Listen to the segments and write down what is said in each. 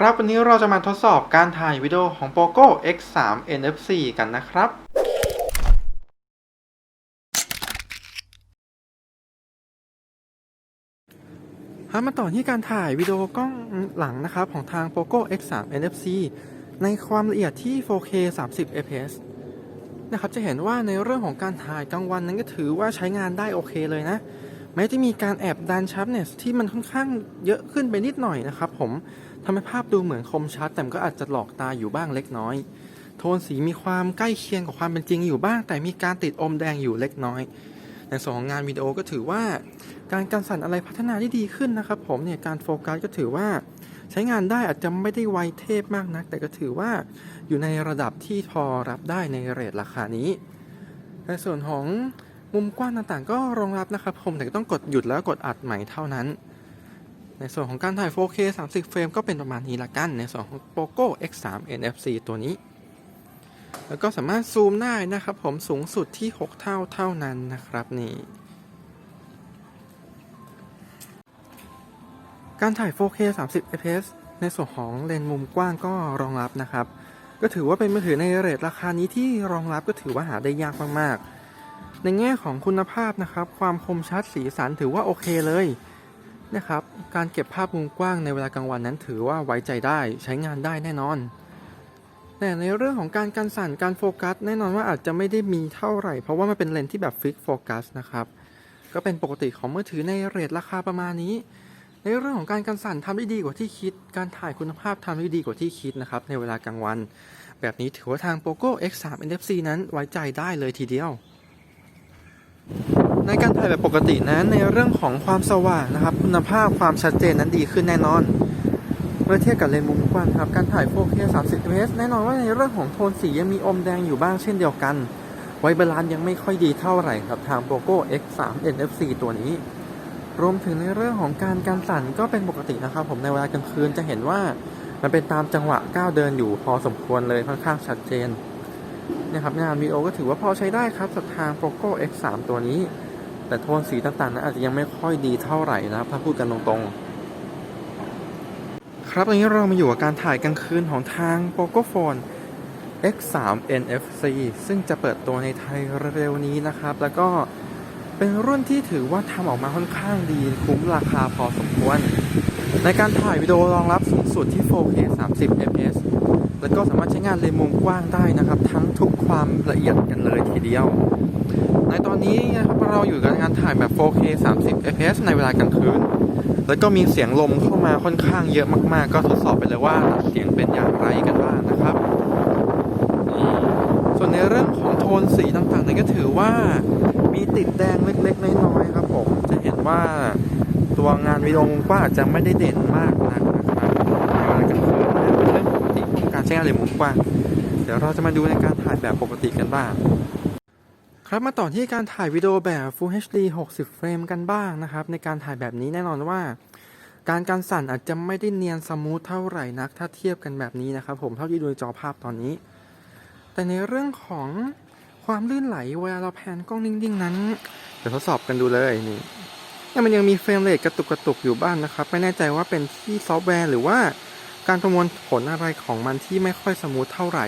ครับวันนี้เราจะมาทดสอบการถ่ายวิดีโอของ POCO X3 NFC กันนะครับ มาต่อที่การถ่ายวิดีโอกล้องหลังนะครับของทาง POCO X3 NFC ในความละเอียดที่ 4K 30 fps นะครับจะเห็นว่าในเรื่องของการถ่ายกลางวันนั้นก็ถือว่าใช้งานได้โอเคเลยนะ แม้จะมีการแอบดันชัดเนสที่มันค่อนข้างเยอะขึ้นไปนิดหน่อยนะครับผม ทำให้ภาพดูเหมือนคมชัด แต่ก็อาจจะหลอกตาอยู่บ้างเล็กน้อย โทนสีมีความใกล้เคียงกับความเป็นจริงอยู่บ้าง แต่มีการติดอมแดงอยู่เล็กน้อย ในส่วนของงานวิดีโอก็ถือว่า การการสั่นอะไรพัฒนาได้ดีขึ้นนะครับ ผมเนี่ยการโฟกัสก็ถือว่าใช้งานได้อาจจะไม่ได้ไวเทพมากนัก แต่ก็ถือว่าอยู่ในระดับที่พอรับได้ในเรทราคานี้ ในส่วนของมุมกว้างต่างๆ ก็รองรับนะครับผมแต่ก็ต้องกดหยุดแล้วกดอัดใหม่เท่านั้น ในส่วนของการถ่าย 4K 30 เฟรมก็เป็นประมาณนี้ละกัน ในส่วนของ POCO X3 NFC ตัวนี้ แล้วก็สามารถซูมได้นะครับผมสูงสุดที่ 6 เท่าเท่านั้นนะครับนี่การถ่าย 4K 30 fps ในส่วนของเลนส์มุมกว้างก็รองรับนะครับ ก็ถือว่าเป็นมือถือในเรทราคานี้ที่รองรับก็ถือว่าหาได้ยากมากๆ ในแง่ของคุณภาพนะครับ ความคมชัดสีสันถือว่าโอเคเลย นะครับ การเก็บภาพมุมกว้างในเวลากลางวันนั้นถือว่าไว้ใจได้ใช้งานได้แน่นอน แต่ในเรื่องของการการสั่นการโฟกัส แน่นอนว่าอาจจะไม่ได้มีเท่าไหร่ เพราะว่ามันเป็นเลนส์ที่แบบฟิกโฟกัสนะครับก็เป็นปกติของมือถือในเรทราคาประมาณนี้ ในเรื่องของการการสั่นทำได้ดีกว่าที่คิด การถ่ายคุณภาพทำได้ดีกว่าที่คิดนะครับในเวลากลางวัน แบบนี้ถือว่าทาง POCO X3 NFC นั้นไว้ใจได้เลยทีเดียว ในการถ่ายแบบปกตินั้นในเรื่องของความสว่างนะครับ คุณภาพความชัดเจนนั้นดีขึ้นแน่นอน เมื่อเทียบกับเลนส์มุมกว้างครับการถ่าย 4K 30 fps แน่นอนว่าในเรื่องของโทนสียังมีอมแดงอยู่บ้างเช่นเดียวกัน ไวบาลานยังไม่ค่อยดีเท่าไหร่ครับทาง POCO X3 NFC ตัวนี้ รวมถึงในเรื่องของการการสั่นก็เป็นปกตินะครับ ผมในเวลากลางคืนจะเห็นว่ามันเป็นตามจังหวะก้าวเดินอยู่พอสมควรเลยค่อนข้างชัดเจนนะครับงานวิดีโอก็ถือว่าพอใช้ได้ครับสำหรับทาง POCO X3 ตัวนี้ แต่โทนสีต่างๆนั้นอาจจะยังไม่ค่อยดีเท่าไหร่นะครับถ้าพูดกันตรงๆ ครับตอนนี้เรามาอยู่กับการถ่ายกลางคืนของทาง POCO Phone X3 NFC ซึ่งจะเปิดตัวในไทยเร็วๆนี้นะครับ แล้วก็เป็นรุ่นที่ถือว่าทำออกมาค่อนข้างดีคุ้มราคาพอสมควร ในการถ่ายวิดีโอรองรับสูงสุดที่ 4K 30 fps แล้วก็สามารถใช้งานเลนส์มุมกว้างได้นะครับ ทั้งทุกความละเอียดกันเลยทีเดียว ในตอนนี้นะครับเราอยู่กับการถ่ายแบบ 4K 30 fps ในเวลากลางคืน แล้วก็มีเสียงลมเข้ามาค่อนข้างเยอะมากๆ ก็ทดสอบไปเลยว่าเสียงเป็นอย่างไรกันบ้างนะครับ ส่วนในเรื่องของโทนสีต่างๆนั้นก็ถือว่ามีติดแดงเล็กๆน้อยๆครับผม จะเห็นว่า ตัวงานวิดีโอกว้างอาจจะไม่ได้เด่นมากนักนะครับในเวลากลางคืนเป็นเรื่องปกติของการใช้งานเลนส์มุมกว้าง เดี๋ยวเราจะมาดูในการถ่ายแบบปกติกันบ้าง ครับมาต่อที่การถ่ายวิดีโอแบบ Full HD 60 เฟรมกันบ้างนะครับ ในการถ่ายแบบนี้แน่นอนว่า การการสั่นอาจจะไม่ได้เนียนสมูทเท่าไหร่นัก ถ้าเทียบกันแบบนี้นะครับผมเท่าที่ดูจอภาพตอนนี้ แต่ในเรื่องของความลื่นไหลเวลาเราแพนกล้องนิ่งๆนั้นเดี๋ยวทดสอบกันดูเลยนี่ เนี่ยมันยังมีเฟรมเรทกระตุกกระตุกอยู่บ้างนะครับ ไม่แน่ใจว่าเป็นที่ซอฟต์แวร์หรือว่าการประมวลผลอะไรของมันที่ไม่ค่อยสมูทเท่าไหร่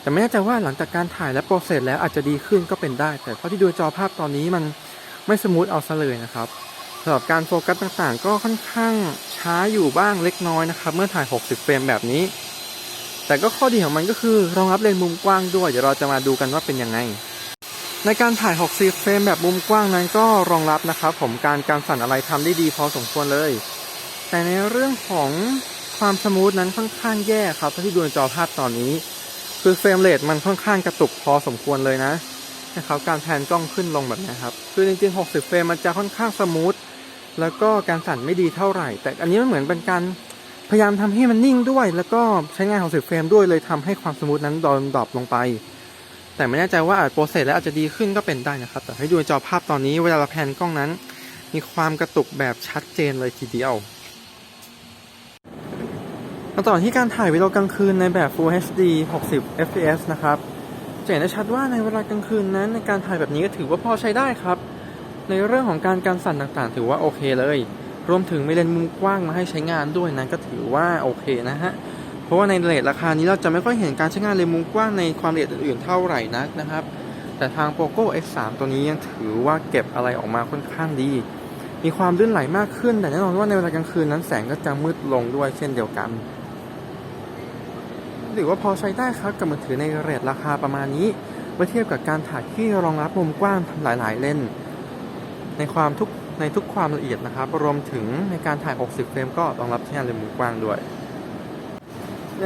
แต่ไม่แน่ใจว่าหลังจากการถ่ายและโปรเซสแล้วอาจจะดีขึ้นก็เป็นได้ แต่เท่าที่ดูจอภาพตอนนี้มันไม่สมูทเอาซะเลยนะครับสำหรับการโฟกัสต่างๆ ก็ค่อนข้างช้าอยู่บ้างเล็กน้อยนะครับเมื่อถ่าย 60 เฟรมแบบนี้ แต่ก็ข้อดีของมันก็คือรองรับเลนส์มุมกว้างด้วย เดี๋ยวเราจะมาดูกันว่าเป็นยังไง ในการถ่าย 60 เฟรมแบบมุมกว้างนั้นก็รองรับนะครับ ผมการการสั่นอะไรทำได้ดีพอสมควรเลย แต่ในเรื่องของความสมูทนั้นค่อนข้างแย่ครับเท่าที่ดูในจอภาพตอนนี้ คือเฟรมเรทมันค่อนข้างกระตุกพอสมควรเลยนะนะครับการแพนกล้องขึ้นลงแบบนี้ครับคือจริงๆ 60 เฟรมมันจะค่อนข้างสมูทแล้วก็การสั่นไม่ดีเท่าไหร่ แต่อันนี้มันเหมือนเป็นการพยายามทำให้มันนิ่งด้วย แล้วก็ใช้งาน 60 เฟรมด้วยเลยทำให้ความสมูทนั้นดรอปลงไป แต่ไม่แน่ใจว่าอาจโปรเซสแล้วอาจจะดีขึ้นก็เป็นได้นะครับ แต่ให้ดูในจอภาพตอนนี้เวลาเราแพนกล้องนั้น มีความกระตุกแบบชัดเจนเลยทีเดียวมาต่อที่การถ่ายวิดีโอกลางคืนในแบบ Full HD 60 fps นะครับจะเห็นได้ชัดว่าในเวลากลางคืนนั้นในการถ่ายแบบนี้ก็ถือว่าพอใช้ได้ครับ ในเรื่องของการการสั่นต่างๆ ถือว่าโอเคเลย รวมถึงไม่เลนส์มุมกว้างมาให้ใช้งานด้วยนะก็ถือว่าโอเคนะฮะ ราะว่าในเรทราคานี้เราจะไม่ค่อยเห็นการใช้งานเลนมุมกว้างในความละเอียดอื่นเท่าไหร่นักนะครับ แต่ทาง POCO X3 ตัวนี้ยังถือว่าเก็บอะไรออกมาค่อนข้างดี มีความลื่นไหลมากขึ้น แต่แน่นอนว่าในเวลากลางคืนนั้นแสงก็จะมืดลงด้วยเช่นเดียวกันถือว่าพอใช้ได้ครับกับมือถือในเรทราคาประมาณนี้เมื่อเทียบกับการถ่ายที่รองรับมุมกว้างหลาย ๆ เลนในความทุกในทุกความละเอียดนะครับ รวมถึงในการถ่าย 60 เฟรมก็รองรับใช้งานเลนส์มุมกว้างด้วย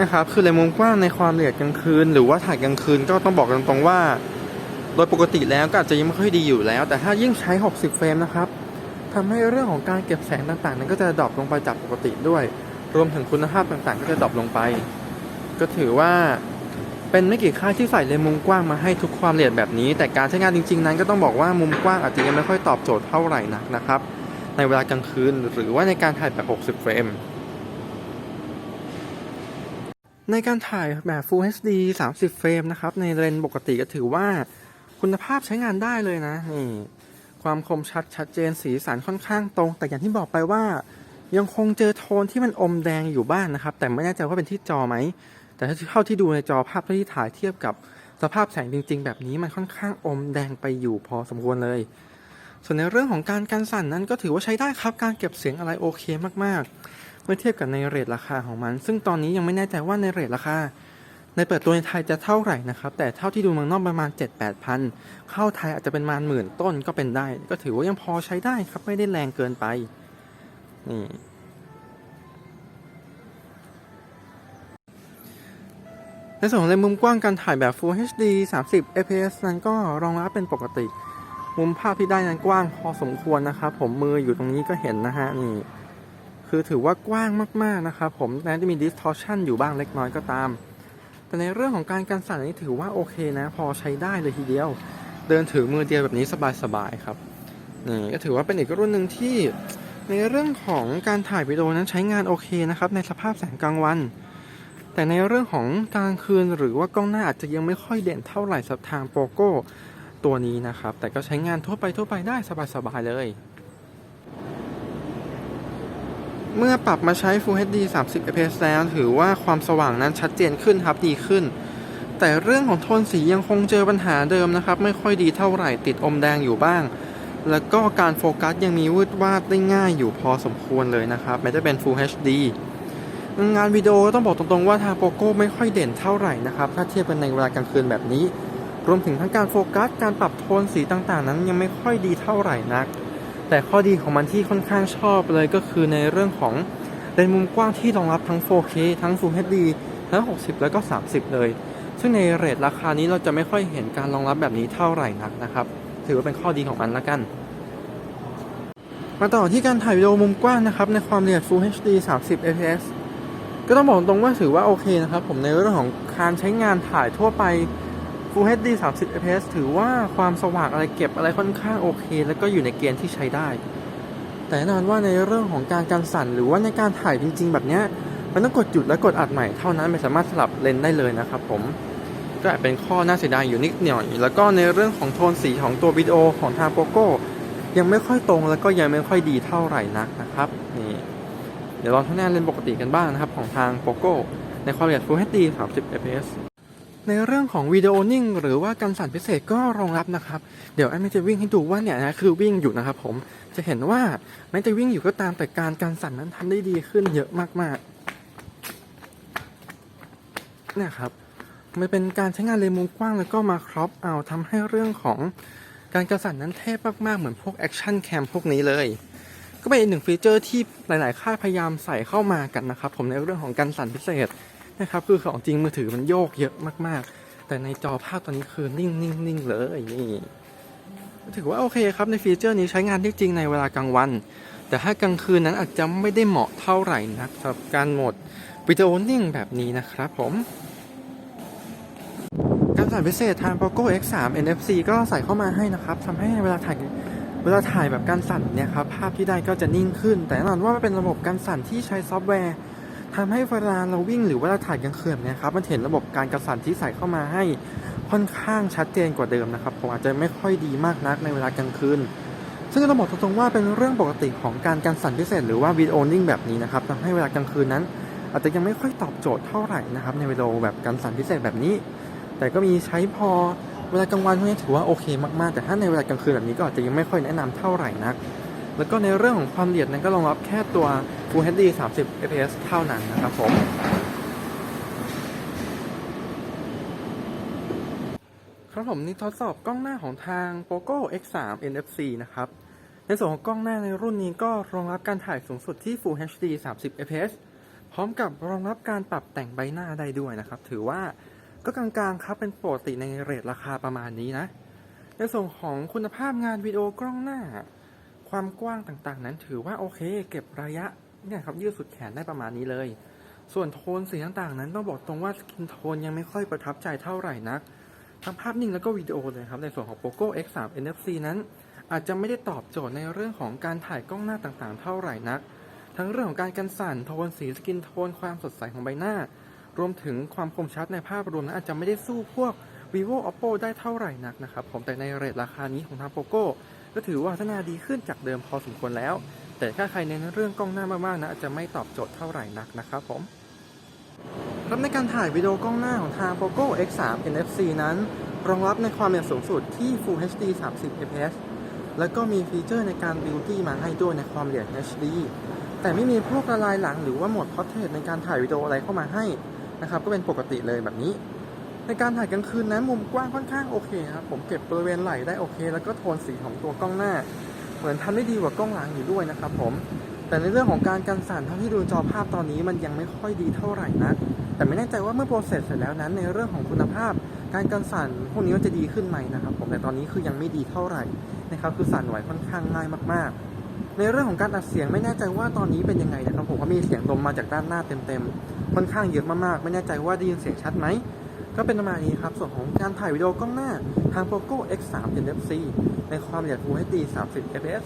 นะครับคือเลนส์มุมกว้างในความละเอียดกลางคืน หรือว่าถ่ายกลางคืนก็ต้องบอกตรงๆว่า โดยปกติแล้วก็อาจจะยังไม่ค่อยดีอยู่แล้ว แต่ถ้ายิ่งใช้ 60 เฟรมนะครับทำให้เรื่องของการเก็บแสงต่างๆ นั้นก็จะดรอปลงไปจากปกติด้วย รวมถึงคุณภาพต่างๆ ก็จะดรอปลงไป ก็ถือว่าเป็นไม่กี่ค่ายที่ใส่เลนส์มุมกว้างมาให้ทุกความละเอียดแบบนี้ แต่การใช้งานจริง ๆ นั้นก็ต้องบอกว่ามุมกว้างอาจจะยังไม่ค่อยตอบโจทย์เท่าไหร่นักนะครับ ในเวลากลางคืนหรือว่าในการถ่ายแบบ 60 เฟรม ในการถ่ายแบบ Full HD 30 เฟรมนะครับ ในเลนส์ปกติก็ถือว่าคุณภาพใช้งานได้เลยนะนี่ความคมชัดชัดเจนสีสันค่อนข้างตรง แต่อย่างที่บอกไปว่า ยังคงเจอโทนที่มันอมแดงอยู่บ้างนะครับ แต่ไม่แน่ใจว่าเป็นที่จอไหม แต่ถ้าเท่าที่ดูในจอภาพที่ถ่ายเทียบกับสภาพแสงจริง ๆ แบบนี้มันค่อนข้างอมแดงไปอยู่พอสมควรเลย ส่วนในเรื่องของการกันสั่นนั้นก็ถือว่าใช้ได้ครับการเก็บเสียงอะไรโอเคมากๆ เมื่อเทียบกับในเรทราคาของมัน ซึ่งตอนนี้ยังไม่แน่ใจว่าในเรทราคา ในเปิดตัวในไทยจะเท่าไหร่นะครับ แต่เท่าที่ดูเมืองนอกประมาณ 7-8พันเข้าไทยอาจจะเป็นประมาณหมื่นต้นก็เป็นได้ ก็ถือว่ายังพอใช้ได้ครับไม่ได้แรงเกินไปนี่ในส่วนของเลนส์มุมกว้างการถ่ายแบบ Full HD 30 fps นั้นก็รองรับเป็นปกติ มุมภาพที่ได้นั้นกว้างพอสมควรนะครับ ผมมืออยู่ตรงนี้ก็เห็นนะฮะนี่ คือถือว่ากว้างมากๆนะครับผมแม้จะมี distortion อยู่บ้างเล็กน้อยก็ตาม แต่ในเรื่องของการกันสั่นนี้ถือว่าโอเคนะ พอใช้ได้เลยทีเดียว เดินถือมือเดียวแบบนี้สบายๆครับนี่ก็ถือว่าเป็นอีกรุ่นหนึ่งที่ในเรื่องของการถ่ายวิดีโอนั้นใช้งานโอเคนะครับในสภาพแสงกลางวัน แต่ในเรื่องของกลางคืนหรือว่ากล้องหน้าอาจจะยังไม่ค่อยเด่นเท่าไหร่สับทางโปโก้ตัวนี้นะครับ แต่ก็ใช้งานทั่วไปทั่วไปได้สบายๆเลย เมื่อปรับมาใช้ Full HD 30 fps แล้วถือว่าความสว่างนั้นชัดเจนขึ้นครับดีขึ้น แต่เรื่องของโทนสียังคงเจอปัญหาเดิมนะครับ ไม่ค่อยดีเท่าไหร่ติดอมแดงอยู่บ้าง แล้วก็การโฟกัสยังมีวืดวาดได้ง่ายอยู่พอสมควรเลยนะครับแม้จะเป็น Full HD งานวิดีโอต้องบอกตรงๆว่าทางโปโก้ไม่ค่อยเด่นเท่าไหร่นะครับ ถ้าเทียบกันในเวลากลางคืนแบบนี้ รวมถึงทั้งการโฟกัสการปรับโทนสีต่างๆ นั้นยังไม่ค่อยดีเท่าไหร่นัก แต่ข้อดีของมันที่ค่อนข้างชอบเลยก็คือในเรื่องของเลนส์มุมกว้างที่รองรับทั้ง 4K ทั้ง Full HD ทั้ง 60 แล้วก็ 30 เลย ซึ่งในเรทราคานี้เราจะไม่ค่อยเห็นการรองรับแบบนี้เท่าไหร่นักนะครับ ถือว่าเป็นข้อดีของมันละกัน มาต่อที่การถ่ายวิดีโอมุมกว้างนะครับ ในความละเอียด Full HD 30 fps ก็ต้องบอกตรงว่าถือว่าโอเคนะครับ ผมในเรื่องของการใช้งานถ่ายทั่วไป Full HD 30 fps ถือว่าความสว่างอะไรเก็บอะไรค่อนข้างโอเค แล้วก็อยู่ในเกณฑ์ที่ใช้ได้ แต่แน่นอนว่าในเรื่องของการกันสั่นหรือว่าในการถ่ายจริง ๆ แบบเนี้ยมันต้องกดหยุดและกดอัดใหม่เท่านั้นไม่สามารถสลับเลนได้เลยนะครับผมก็อาจเป็นข้อน่าเสียดายอยู่นิดหน่อย แล้วก็ในเรื่องของโทนสีของตัววิดีโอของทางโปโก้ยังไม่ค่อยตรงแล้วก็ยังไม่ค่อยดีเท่าไหร่นักนะครับนี่เดี๋ยวลองทดแนเลนปกติกันบ้างนะครับของทางโปโก้ในความละเอียด Full HD 30 fps ในเรื่องของวิดีโอนิ่งหรือว่าการสั่นพิเศษก็รองรับนะครับ เดี๋ยวแอดมินจะวิ่งให้ดูว่าเนี่ยนะคือวิ่งอยู่นะครับผมจะเห็นว่าแม้จะวิ่งอยู่ก็ตามแต่การการสั่นนั้นทำได้ดีขึ้นเยอะมากๆเนี่ยครับมันเป็นการใช้งานเลนส์มุมกว้างแล้วก็มาครอปเอาทำให้เรื่องของการกระสั่นนั้นเทพมากๆ เหมือนพวกแอคชั่นแคมพวกนี้เลย ก็เป็นอีกหนึ่งฟีเจอร์ที่หลาย ๆ ค่ายพยายามใส่เข้ามากันนะครับ ผมในเรื่องของการสั่นพิเศษ นะครับคือของจริงมือถือมันโยกเยอะมากๆ แต่ในจอภาพตอนนี้คือนิ่งนิ่งนิ่งเลยนี่ถือว่าโอเคครับในฟีเจอร์นี้ใช้งานได้จริงในเวลากลางวัน แต่ถ้ากลางคืนนั้นอาจจะไม่ได้เหมาะเท่าไหร่นักสำหรับการโหมดวิดีโอนิ่งแบบนี้นะครับผมการสั่นพิเศษทาง Poco X3 NFC ก็ใส่เข้ามาให้นะครับทำให้เวลาถ่ายเวลาถ่ายแบบการสั่นเนี่ยครับภาพที่ได้ก็จะนิ่งขึ้น แต่แน่นอนว่าเป็นระบบการสั่นที่ใช้ซอฟต์แวร์ ทำให้เวลาเราวิ่งหรือว่าเราถ่ายกลางคืนเนี่ยครับมันเห็นระบบการกระสันที่ใส่เข้ามาให้ค่อนข้างชัดเจนกว่าเดิมนะครับผมอาจจะไม่ค่อยดีมากนักในเวลากลางคืนซึ่งต้องบอกตรงๆว่าเป็นเรื่องปกติของการการสั่นพิเศษหรือว่าวิดีโอนิ่งแบบนี้นะครับทำให้เวลากลางคืนนั้น อาจจะยังไม่ค่อยตอบโจทย์เท่าไหร่นะครับในวิดีโอแบบการสั่นพิเศษแบบนี้ แต่ก็มีใช้พอเวลากลางวันพวกนี้ถือว่าโอเคมากๆ แต่ถ้าในเวลากลางคืนแบบนี้ก็อาจจะยังไม่ค่อยแนะนำเท่าไหร่นัก แล้วก็ในเรื่องของความละเอียดนั้นก็รองรับแค่ตัว Full HD 30 fps เท่านั้นนะครับผมครับผมนี่ทดสอบกล้องหน้าของทาง POCO X3 NFC นะครับ ในส่วนของกล้องหน้าในรุ่นนี้ก็รองรับการถ่ายสูงสุดที่ Full HD 30 fps พร้อมกับรองรับการปรับแต่งใบหน้าได้ด้วยนะครับ ถือว่าก็กลางๆครับเป็นปกติในเรทราคาประมาณนี้นะ ในส่วนของคุณภาพงานวิดีโอกล้องหน้า ความกว้างต่างๆ นั้นถือว่าโอเค เก็บระยะเนี่ยครับยืดสุดแขนได้ประมาณนี้เลย ส่วนโทนสีต่างๆ นั้นต้องบอกตรงว่าสกินโทนยังไม่ค่อยประทับใจเท่าไหร่นักทั้งภาพนิ่งแล้วก็วิดีโอเลยครับในส่วนของ POCO X3 NFC นั้น อาจจะไม่ได้ตอบโจทย์ในเรื่องของการถ่ายกล้องหน้าต่างๆ เท่าไหร่นัก ทั้งเรื่องของการกันสั่นโทนสีสกินโทนความสดใสของใบหน้า รวมถึงความคมชัดในภาพรวมนั้นอาจจะไม่ได้สู้พวก vivo oppo ได้เท่าไหร่นักนะครับผมแต่ในเรทราคานี้ของทาง POCO ก็ถือว่าพัฒนาดีขึ้นจากเดิมพอสมควรแล้ว แต่ถ้าใครเน้นเรื่องกล้องหน้ามากๆนะอาจจะไม่ตอบโจทย์เท่าไหร่นักนะครับผมครับในการถ่ายวิดีโอกล้องหน้าของทาง POCO X3 NFC นั้น รองรับในความละเอียดสูงสุดที่ Full HD 30 fps แล้วก็มีฟีเจอร์ในการ Beauty มาให้ด้วยในความละเอียด HD แต่ไม่มีพวกละลายหลังหรือว่าโหมด Portrait ในการถ่ายวิดีโออะไรเข้ามาให้นะครับก็เป็นปกติเลยแบบนี้ ในการถ่ายกลางคืนนั้นมุมกว้างค่อนข้างโอเคครับผมเก็บบริเวณไหล่ได้โอเค แล้วก็โทนสีของตัวกล้องหน้า เหมือนทำได้ดีกว่ากล้องหลังอยู่ด้วยนะครับผมแต่ในเรื่องของการกันสั่นเท่าที่ดูจอภาพตอนนี้มันยังไม่ค่อยดีเท่าไหร่นักแต่ไม่แน่ใจว่าเมื่อโปรเซสเสร็จแล้วนั้นในเรื่องของคุณภาพ การกันสั่นพวกนี้จะดีขึ้นไหมนะครับผมแต่ตอนนี้คือยังไม่ดีเท่าไหร่นะครับคือสั่นไหวค่อนข้างง่ายมากๆ ในเรื่องของการอัดเสียงไม่แน่ใจว่าตอนนี้เป็นยังไงนะครับผมเพรามีเสียงลมมาจากด้านหน้าเต็มๆค่อนข้างเยอะมากๆไม่แน่ใจว่าได้ยินเสียงชัดไหม ก็เป็นประมาณนี้ครับ ส่วนของการถ่ายวิดีโอกล้องหน้าทาง POCO X3 NFC ในความละเอียด Full HD 30 fps